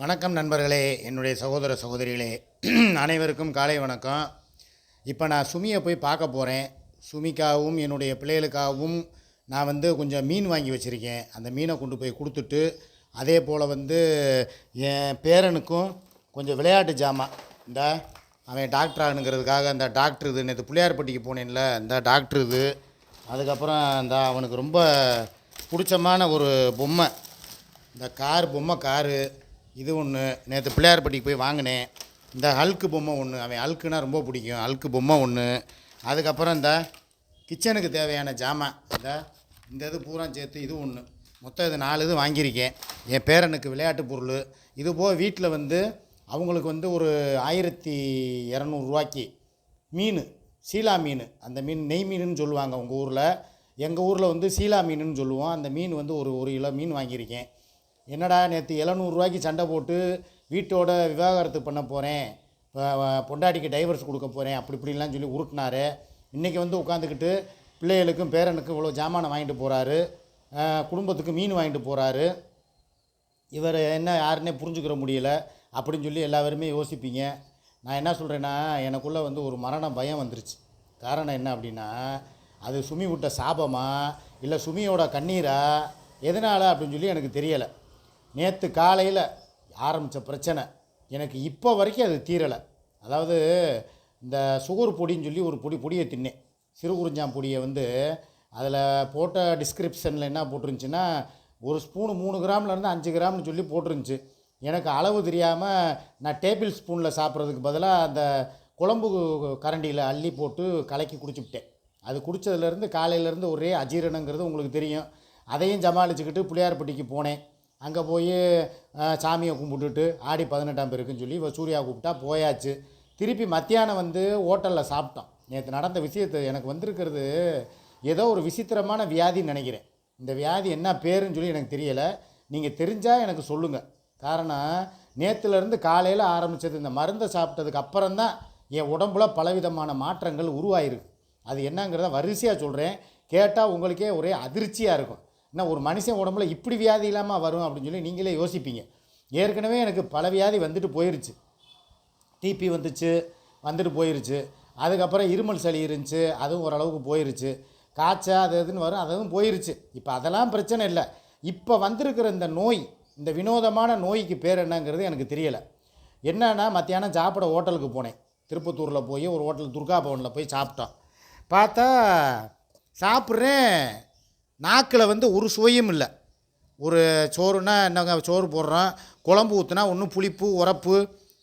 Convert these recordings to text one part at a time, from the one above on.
வணக்கம் நண்பர்களே என்னுடைய சகோதர சகோதரிகளே. அனைவருக்கும் காலை வணக்கம். இப்போ நான் சுமியை போய் பார்க்க போகிறேன் சுமிக்காகவும் என்னுடைய பிள்ளைகளுக்காகவும் நான் வந்து கொஞ்சம் மீன் வாங்கி வச்சுருக்கேன். அந்த மீனை கொண்டு போய் கொடுத்துட்டு அதே போல் வந்து என் பேரனுக்கும் கொஞ்சம் விளையாட்டு ஜாமான் இந்த அவன் டாக்டர் ஆகணுங்கிறதுக்காக அந்த டாக்டர் இது நேற்று பிள்ளையார்பட்டிக்கு போனேன்ல இந்த டாக்டர் இது. அதுக்கப்புறம் இந்த அவனுக்கு ரொம்ப பிடிச்சமான ஒரு பொம்மை. இந்த கார் பொம்மை காரு. இது ஒன்று நேற்று பிள்ளையார்பட்டிக்கு போய் வாங்கினேன். இந்த அழுக்கு பொம்மை ஒன்று அவன் ஹல்க்குனா ரொம்ப பிடிக்கும். அழுக்கு பொம்மை ஒன்று அதுக்கப்புறம் இந்த கிச்சனுக்கு தேவையான ஜாமான் இந்த இந்த இது பூரா சேர்த்து இது ஒன்று மொத்தம் இது நாலு இது வாங்கியிருக்கேன். என் பேரனுக்கு விளையாட்டு பொருள். இது போக வீட்டில் வந்து அவங்களுக்கு வந்து ஒரு ஆயிரத்தி இரநூறுவாய்க்கு மீன். சீலா மீன். அந்த மீன் நெய் மீனுன்னு சொல்லுவாங்க உங்கள் ஊரில். எங்கள் ஊரில் வந்து சீலா மீனுன்னு சொல்லுவோம். அந்த மீன் வந்து ஒரு ஒரு கிலோ மீன் வாங்கியிருக்கேன். என்னடா நேற்று எழுநூறுரூவாய்க்கு சண்டை போட்டு வீட்டோட விவாகரத்து பண்ண போகிறேன் பொண்டாட்டிக்கு டைவர்ஸ் கொடுக்க போகிறேன் அப்படி இப்படிலாம் சொல்லி உருட்டினாரு. இன்றைக்கி வந்து உட்காந்துக்கிட்டு பிள்ளைகளுக்கும் பேரனுக்கும் இவ்வளோ ஜாமானை வாங்கிட்டு போகிறாரு குடும்பத்துக்கு மீன் வாங்கிட்டு போகிறாரு இவர் என்ன யாருன்னே புரிஞ்சுக்கிற முடியல. அப்படின்னு சொல்லி எல்லாருமே யோசிப்பீங்க. நான் என்ன சொல்கிறேன்னா எனக்குள்ளே வந்து ஒரு மரண பயம் வந்துருச்சு. காரணம் என்ன அப்படின்னா அது சுமி விட்ட சாபமா இல்லை சுமியோட கண்ணீரா எதனால் அப்படின்னு சொல்லி எனக்கு தெரியலை. நேற்று காலையில் ஆரம்பித்த பிரச்சனை. எனக்கு இப்போ வரைக்கும் அது தீரலை. அதாவது இந்த சுகர் பொடின்னு சொல்லி ஒரு பொடி பொடியை தின்னேன். சிறுகுறிஞ்சான் பொடியை வந்து அதில் போட்ட டிஸ்கிரிப்ஷனில் என்ன போட்டிருந்துச்சுன்னா ஒரு ஸ்பூனு மூணு கிராம்லேருந்து அஞ்சு கிராம்னு சொல்லி போட்டிருந்துச்சு. எனக்கு அளவு தெரியாமல் நான் டேபிள் ஸ்பூனில் சாப்பிட்றதுக்கு பதிலாக அந்த குழம்பு கரண்டியில் அள்ளி போட்டு கலக்கி குடிச்சுவிட்டேன் அது குடித்ததுலேருந்து காலையிலேருந்து ஒரே அஜீரணங்கிறது உங்களுக்கு தெரியும். அதையும் சமாளிச்சுக்கிட்டு பிள்ளையார்பட்டிக்கு போனேன். அங்கே போய் சாமியை கும்பிட்டுட்டு ஆடி பதினெட்டாம் பேருக்குன்னு சொல்லி இவ சூர்யா கூப்பிட்டா போயாச்சு. திருப்பி மத்தியானம் வந்து ஹோட்டலில் சாப்பிட்டோம். நேற்று நடந்த விஷயத்தை எனக்கு வந்திருக்கிறது ஏதோ ஒரு விசித்திரமான வியாதின்னு நினைக்கிறேன். இந்த வியாதி என்ன பேருன்னு சொல்லி எனக்கு தெரியலை. நீங்கள் தெரிஞ்சால் எனக்கு சொல்லுங்கள் காரணம் நேற்றுலேருந்து காலையில் ஆரம்பித்தது இந்த மருந்தை சாப்பிட்டதுக்கு அப்புறம்தான் என் உடம்புல பலவிதமான மாற்றங்கள் உருவாயிருக்கு. அது என்னங்கிறத வரிசையாக சொல்கிறேன் கேட்டால் உங்களுக்கே ஒரே அதிர்ச்சியாக இருக்கும். என்ன ஒரு மனுஷன் உடம்புல இப்படி வியாதி இல்லாமல் வரும் அப்படின்னு சொல்லி நீங்களே யோசிப்பீங்க. ஏற்கனவே எனக்கு பல வியாதி வந்துட்டு போயிருச்சு. டிபி வந்துச்சு வந்துட்டு போயிருச்சு. அதுக்கப்புறம் இருமல் சளி இருந்துச்சு அதுவும் ஓரளவுக்கு போயிருச்சு. காய்ச்சல் அது இதுன்னு வரும் அதுவும் போயிருச்சு. இப்போ அதெல்லாம் பிரச்சனை இல்லை. இப்போ வந்திருக்கிற இந்த நோய் இந்த வினோதமான நோய்க்கு பேர் என்னங்கிறது எனக்கு தெரியலை. என்னென்னா மத்தியானம் சாப்பிட ஹோட்டலுக்கு போனேன். திருப்பத்தூரில் போய் ஒரு ஹோட்டல் துர்கா பவனில் போய் சாப்பிட்டோம். பார்த்தா சாப்பிட்றேன். நாக்கில் வந்து ஒரு சுவையும் இல்லை. ஒரு சோறுனா என்னங்க சோறு போடுறோம் குழம்பு ஊற்றுனா ஒன்றும் புளிப்பு உரப்பு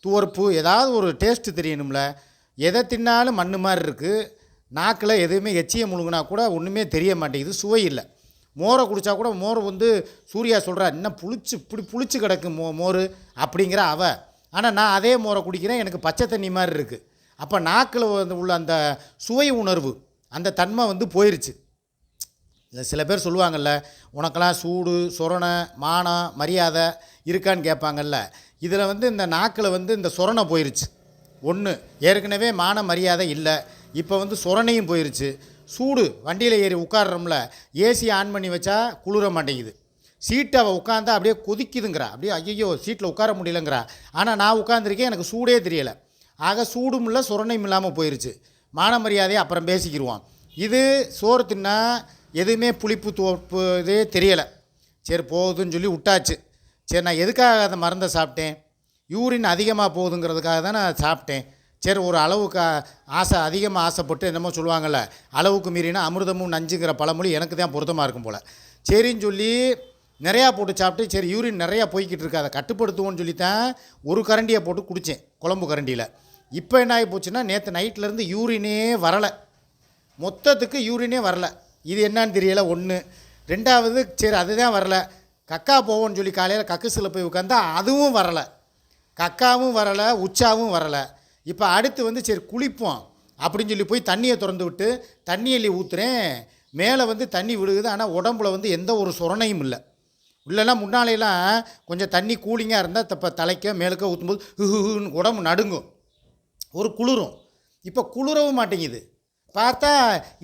துவர்ப்பு ஏதாவது ஒரு டேஸ்ட்டு தெரியணும்ல. எதை தின்னாலும் மண் மாதிரி இருக்குது நாக்கில் எதுவுமே எச்சியை முழுங்கினா கூட ஒன்றுமே தெரிய மாட்டேங்குது சுவை இல்லை. மோரை குடித்தா கூட மோர் வந்து சூர்யா சொல்கிறா இன்னும் புளிச்சு இப்படி புளிச்சு கிடக்கு மோ மோர் அப்படிங்கிற அவ. ஆனால் நான் அதே மோரை குடிக்கிறேன் எனக்கு பச்சை தண்ணி மாதிரி இருக்குது அப்போ நாக்கில் வந்து உள்ள அந்த சுவை உணர்வு அந்த தன்மை வந்து போயிருச்சு. இல்லை சில பேர் சொல்லுவாங்கல்ல உனக்கெல்லாம் சூடு சொரணை மானம் மரியாதை இருக்கான்னு கேட்பாங்கல்ல. இதில் வந்து இந்த நாக்கில் வந்து இந்த சொரணை போயிருச்சு. ஒன்று ஏற்கனவே மான மரியாதை இல்லை இப்போ வந்து சொரணையும் போயிருச்சு. சூடு வண்டியில் ஏறி உட்காடுறோம்ல ஏசி ஆன் பண்ணி வச்சா குளிர மாட்டேங்குது. சீட்டை அவள் உட்காந்தா அப்படியே கொதிக்குதுங்கிறா. அப்படியே ஐயோ சீட்டில் உட்கார முடியலங்கிறா. ஆனால் நான் உட்காந்துருக்கேன் எனக்கு சூடே தெரியலை. ஆக சூடும் இல்லை சுரணையும் இல்லாமல் போயிருச்சு. மான மரியாதையை அப்புறம் பேசிக்கிடுவோம் இது சோறு தின்னா எதுவுமே புளிப்பு தோப்பு இதே தெரியலை. சரி போகுதுன்னு சொல்லி விட்டாச்சு. சரி நான் எதுக்காக அந்த மருந்தை சாப்பிட்டேன்? யூரின் அதிகமாக போகுதுங்கிறதுக்காக தான் நான் சாப்பிட்டேன். சரி ஒரு அளவுக்கு ஆசை அதிகமாக ஆசைப்பட்டு என்னமோ சொல்லுவாங்கள்ல அளவுக்கு மீறினா அமிர்தமும் நஞ்சுங்கிற பழமொழி எனக்கு தான் பொருத்தமாக இருக்கும் போல். சரின்னு சொல்லி நிறையா போட்டு சாப்பிட்டு சரி யூரின் நிறையா போய்கிட்டு இருக்கு. அதை கட்டுப்படுத்துவோன்னு சொல்லி தான் ஒரு கரண்டியை போட்டு குடித்தேன் குழம்பு கரண்டியில். இப்போ என்ன ஆகி போச்சுன்னா நேற்று நைட்லேருந்து யூரினே வரலை. மொத்தத்துக்கு யூரினே வரலை. இது என்னன்னு தெரியலை ஒன்று ரெண்டாவது சரி அதுதான் வரல. கக்கா போவோம்னு சொல்லி காலையில் கக்குசில் போய் உட்காந்தா அதுவும் வரலை. கக்காவும் வரலை உச்சாவும் வரலை. இப்போ அடுத்து வந்து சரி குளிப்போம் அப்படின்னு சொல்லி போய் தண்ணியை திறந்து விட்டு தண்ணி அள்ளி ஊற்றுறேன் மேலே வந்து தண்ணி விழுகுது ஆனால் உடம்புல வந்து எந்த ஒரு சுரணையும் இல்லை. இல்லைன்னா முன்னாலையெல்லாம் கொஞ்சம் தண்ணி கூலிங்காக இருந்தால் இப்போ தலைக்க மேலுக்க ஊற்றும்போது ஹுஹுன்னு உடம்பு நடுங்கும். ஒரு குளிரும். இப்போ குளிரவும் மாட்டேங்குது. பார்த்தா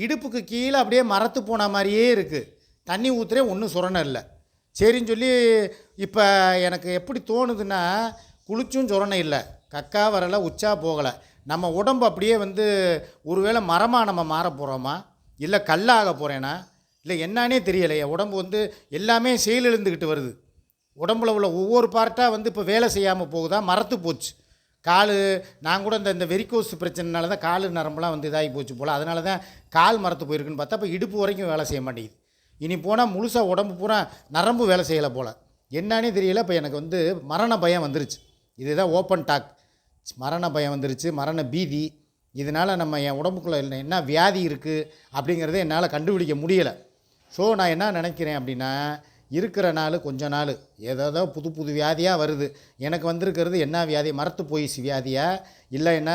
இடுப்புக்கு கீழே அப்படியே மரத்து போன மாதிரியே இருக்குது தண்ணி ஊற்றுறே ஒன்றும் சுரணை இல்லை. சரின்னு சொல்லி இப்போ எனக்கு எப்படி தோணுதுன்னா குளிச்சும் சொரணை இல்லை. கக்கா வரலை உச்சா போகலை. நம்ம உடம்பு அப்படியே வந்து ஒருவேளை மரமாக நம்ம மாற போகிறோமா இல்லை கல்லாக போகிறேனா இல்லை என்னன்னே தெரியலையே உடம்பு வந்து எல்லாமே செயலிழந்துக்கிட்டு வருது. உடம்புல உள்ள ஒவ்வொரு பார்ட்டாக வந்து இப்போ வேலை செய்யாமல் போகுதா? மரத்து போச்சு. கால் நான் கூட இந்த இந்த வெரிகோஸ் பிரச்சனைனால தான் கால் நரம்புலாம் வந்து இதாகி போச்சு போல். அதனால தான் கால் மரத்து போயிருக்குன்னு பார்த்தா இப்போ இடுப்பு வரைக்கும் வேலை செய்ய மாட்டேங்குது. இனி போனால் முழுசாக உடம்பு பூரா நரம்பு வேலை செய்யலை போல். என்னன்னே தெரியல இப்போ எனக்கு வந்து மரண பயம் வந்துருச்சு. இதுதான் ஓப்பன் டாக் மரண பயம் வந்துருச்சு மரண பீதி. இதனால் நம்ம என் உடம்புக்குள்ளே என்ன வியாதி இருக்குது அப்படிங்கிறத என்னால் கண்டுபிடிக்க முடியலை. ஸோ நான் என்ன நினைக்கிறேன் அப்படின்னா இருக்கிற நாள் கொஞ்ச நாள். ஏதோ புது புது வியாதியாக வருது. எனக்கு வந்திருக்கிறது என்ன வியாதி? மரத்து போயிடுச்சு வியாதியா? இல்லை என்ன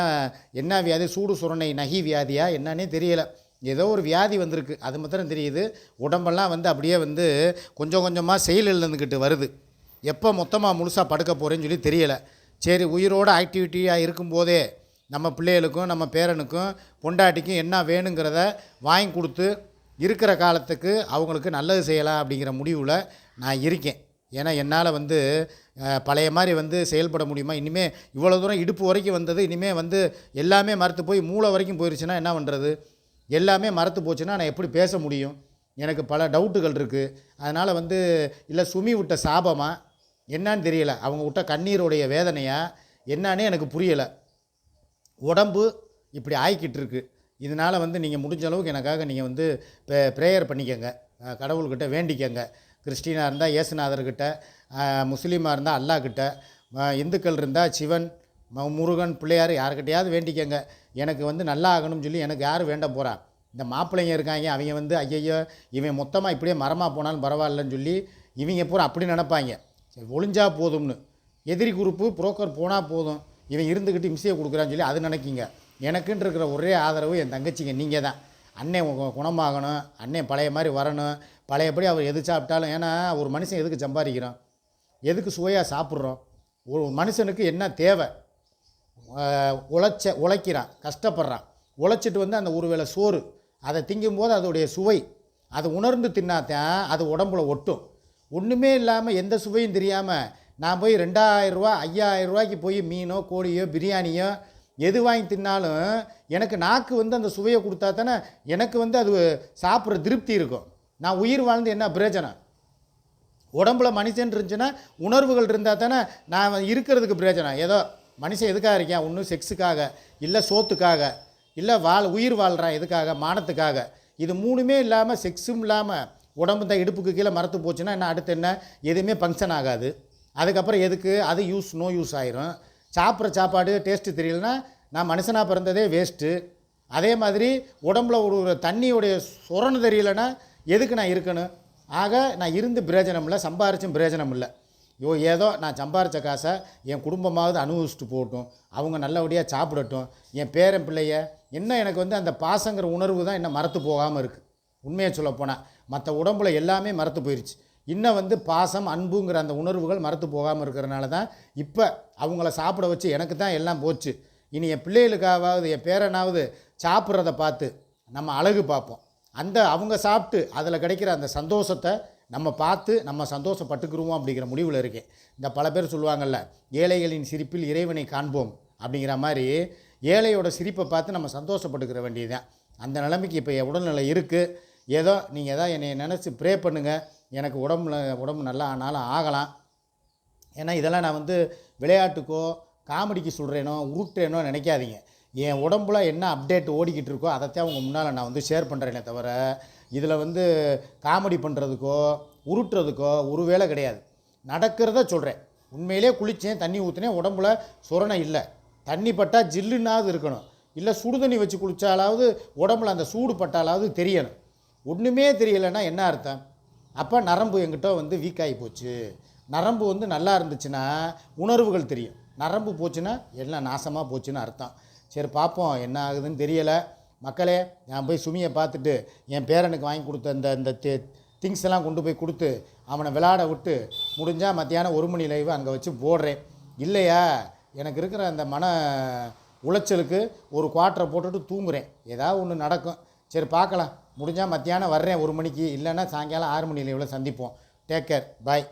என்ன வியாதி? சூடு சுரணை நகி வியாதியா? என்னன்னே தெரியலை. ஏதோ ஒரு வியாதி வந்திருக்கு. அது மாத்திரம் தெரியுது. உடம்பெல்லாம் வந்து அப்படியே வந்து கொஞ்சம் கொஞ்சமாக செயலிழந்துக்கிட்டு வருது. எப்போ மொத்தமாக முழுசாக படுக்க போகிறேன்னு சொல்லி தெரியலை. சரி உயிரோட ஆக்டிவிட்டியாக இருக்கும்போதே நம்ம பிள்ளைகளுக்கும் நம்ம பேரனுக்கும் பொண்டாட்டிக்கும் என்ன வேணுங்கிறத வாங்கி கொடுத்து இருக்கிற காலத்துக்கு அவங்களுக்கு நல்லது செய்யலாம் அப்படிங்கிற முடிவில் நான் இருக்கேன். ஏன்னா என்னால் வந்து பழைய மாதிரி வந்து செயல்பட முடியுமா? இனிமேல் இவ்வளோ தூரம் இடுப்பு வரைக்கும் வந்தது இனிமேல் வந்து எல்லாமே மரத்து போய் மூளை வரைக்கும் போயிருச்சுன்னா என்ன பண்ணுறது எல்லாமே மரத்து போச்சுன்னா நான் எப்படி பேச முடியும்? எனக்கு பல டவுட்டுகள் இருக்குது அதனால் வந்து இல்லை சுமி விட்ட சாபமாக என்னன்னு தெரியலை. அவங்க விட்ட கண்ணீருடைய வேதனையாக என்னான்னு எனக்கு புரியலை. உடம்பு இப்படி ஆய்கிட்டு இருக்குது இதனால் வந்து நீங்கள் முடிஞ்ச அளவுக்கு எனக்காக நீங்கள் வந்து ப்ரேயர் பண்ணிக்கங்க. கடவுள்கிட்ட வேண்டிக்கங்க. கிறிஸ்டினாக இருந்தால் இயேசுநாதர்கிட்ட முஸ்லீமாக இருந்தால் அல்லாக்கிட்ட இந்துக்கள் இருந்தால் சிவன் முருகன் பிள்ளையார் யாருக்கிட்டையாவது வேண்டிக்கங்க. எனக்கு வந்து நல்லா ஆகணும்னு சொல்லி எனக்கு யார் வேண்ட போகிறா இந்த மாப்பிள்ளைங்க இருக்காங்க அவங்க வந்து ஐயையோ இவன் மொத்தமாக இப்படியே மரமாக போனாலும் பரவாயில்லன்னு சொல்லி இவங்க பூரா அப்படி நினைப்பாங்க. சரி ஒளிஞ்சா போதும்னு. எதிரி குரூப்பு புரோக்கர் போனால் போதும். இவன் இருந்துக்கிட்டு இம்சையை கொடுக்குறான்னு சொல்லி அது நினைக்கிங்க. எனக்குன்னு இருக்கிற ஒரே ஆதரவு என் தங்கச்சிங்க நீங்கள் தான் அண்ணன் குணமாகணும் அண்ணன் பழைய மாதிரி வரணும் பழையபடி அவர் எது சாப்பிட்டாலும் ஏன்னா ஒரு மனுஷன் எதுக்கு சம்பாதிக்கிறான்? எதுக்கு சுவையாக சாப்பிட்றோம்? ஒரு மனுஷனுக்கு என்ன தேவை? உழைச்ச உழைக்கிறான் கஷ்டப்படுறான். உழைச்சிட்டு வந்து அந்த ஒரு வேளை சோறு அதை திங்கும்போது அதோடைய சுவை அதை உணர்ந்து தின்னாத்தான் அது உடம்புல ஒட்டும். ஒன்றுமே இல்லாமல் எந்த சுவையும் தெரியாமல் நான் போய் ரெண்டாயிரம் ரூபா ஐயாயிரம் ரூபாய்க்கு போய் மீனோ கோழியோ பிரியாணியோ எது வாங்கி தின்னாலும் எனக்கு நாக்கு வந்து அந்த சுவையை கொடுத்தா தானே எனக்கு வந்து அது சாப்பிட்ற திருப்தி இருக்கும். நான் உயிர் வாழ்ந்து என்ன பிரயோஜனம்? உடம்புல மனுஷன் இருந்துச்சுன்னா உணர்வுகள் இருந்தால் தானே நான் இருக்கிறதுக்கு பிரயோஜனம். ஏதோ மனுஷன் எதுக்காக இருக்கேன் ஒன்று செக்ஸுக்காக இல்லை சோத்துக்காக இல்லை வாழ் உயிர் வாழ்கிறான் எதுக்காக? மானத்துக்காக. இது மூணுமே இல்லாமல் செக்ஸும் இல்லாமல் உடம்பு தான் இடுப்புக்கு கீழே மரத்து போச்சுன்னா என்ன அடுத்து என்ன? எதுவுமே ஃபங்க்ஷன் ஆகாது. அதுக்கப்புறம் எதுக்கு? அது யூஸ் நோ யூஸ் ஆயிரும். சாப்பிட்ற சாப்பாடு டேஸ்ட்டு தெரியலனா நான் மனுஷனாக பிறந்ததே வேஸ்ட்டு அதே மாதிரி உடம்புல ஒரு ஒரு தண்ணியுடைய சுரணு தெரியலனா எதுக்கு நான் இருக்கணும்? ஆக நான் இருந்து பிரயோஜனம் இல்லை சம்பாரிச்சும் பிரயோஜனம் இல்லை. யோ ஏதோ நான் சம்பாரித்த காசை என் குடும்பமாவது அனுபவிச்சுட்டு போகட்டும். அவங்க நல்லபடியாக சாப்பிடட்டும். என் பேரன் பிள்ளைய இன்னும் எனக்கு வந்து அந்த பாசங்கிற உணர்வு தான் என்ன மறத்து போகாமல் இருக்குது உண்மையை சொல்லப்போனால் மற்ற உடம்புல எல்லாமே மறத்து போயிடுச்சு இன்னும் வந்து பாசம் அன்புங்கிற அந்த உணர்வுகள் மறத்து போகாமல் இருக்கிறனால தான் இப்போ அவங்கள சாப்பிட வச்சு எனக்கு தான் எல்லாம் போச்சு. இனி என் பிள்ளைகளுக்காவது என் பேரனாவது சாப்பிட்றத பார்த்து நம்ம அழகு பார்ப்போம். அந்த அவங்க சாப்பிட்டு அதில் கிடைக்கிற அந்த சந்தோஷத்தை நம்ம பார்த்து நம்ம சந்தோஷப்பட்டுக்குருவோம் அப்படிங்கிற முடிவில் இருக்கேன். இந்த பல பேர் சொல்லுவாங்கல்ல ஏழைகளின் சிரிப்பில் இறைவனை காண்போம் அப்படிங்கிற மாதிரி ஏழையோட சிரிப்பை பார்த்து நம்ம சந்தோஷப்பட்டுக்கிற வேண்டியதுதான். அந்த நிலைமைக்கு இப்போ என் உடல்நிலை இருக்குது ஏதோ நீங்கள் ஏதோ என்னை நினச்சி ப்ரே பண்ணுங்கள் எனக்கு உடம்புல உடம்பு நல்லா ஆனாலும் ஆகலாம். ஏன்னா இதெல்லாம் நான் வந்து விளையாட்டுக்கோ காமெடிக்கு சொல்கிறேனோ உருட்டுறேனோ நினைக்காதீங்க. என் உடம்புல என்ன அப்டேட் ஓடிக்கிட்டு இருக்கோ அதைத்தான் அவங்க முன்னால் நான் வந்து ஷேர் பண்ணுறேனே தவிர இதில் வந்து காமெடி பண்ணுறதுக்கோ உருட்டுறதுக்கோ ஒரு வேலை கிடையாது. நடக்கிறத சொல்கிறேன் உண்மையிலே குளித்தேன் தண்ணி ஊற்றினேன் உடம்புல சுரணை இல்லை. தண்ணி பட்டால் ஜில்லுன்னாவது இருக்கணும். இல்லை சுடு தண்ணி வச்சு குளித்தாலாவது உடம்புல அந்த சூடு பட்டாலாவது தெரியணும். ஒன்றுமே தெரியலைன்னா என்ன அர்த்தம்? அப்போ நரம்பு எங்கிட்ட வந்து வீக்காகி போச்சு. நரம்பு வந்து நல்லா இருந்துச்சுன்னா உணர்வுகள் தெரியும். நரம்பு போச்சுன்னா எல்லாம் நாசமாக போச்சுன்னு அர்த்தம். சரி பார்ப்போம் என்ன ஆகுதுன்னு தெரியலை. மக்களே நான் போய் சுமியை பார்த்துட்டு என் பேரனுக்கு வாங்கி கொடுத்த இந்த இந்த திங்ஸ் எல்லாம் கொண்டு போய் கொடுத்து அவனை விளையாட விட்டு முடிஞ்சால் மத்தியானம் ஒரு மணி லைவ் அங்கே வச்சு போடுறேன். இல்லையா? எனக்கு இருக்கிற அந்த மன உளைச்சலுக்கு ஒரு குவார்ட்டரை போட்டுட்டு தூங்குறேன். ஏதாவது ஒன்று நடக்கும். சரி பார்க்கலாம். முடிஞ்சால் மத்தியானம் வர்றேன் ஒரு மணிக்கு. இல்லைன்னா சாயங்காலம் ஆறு மணி லைவில் சந்திப்போம். Take care bye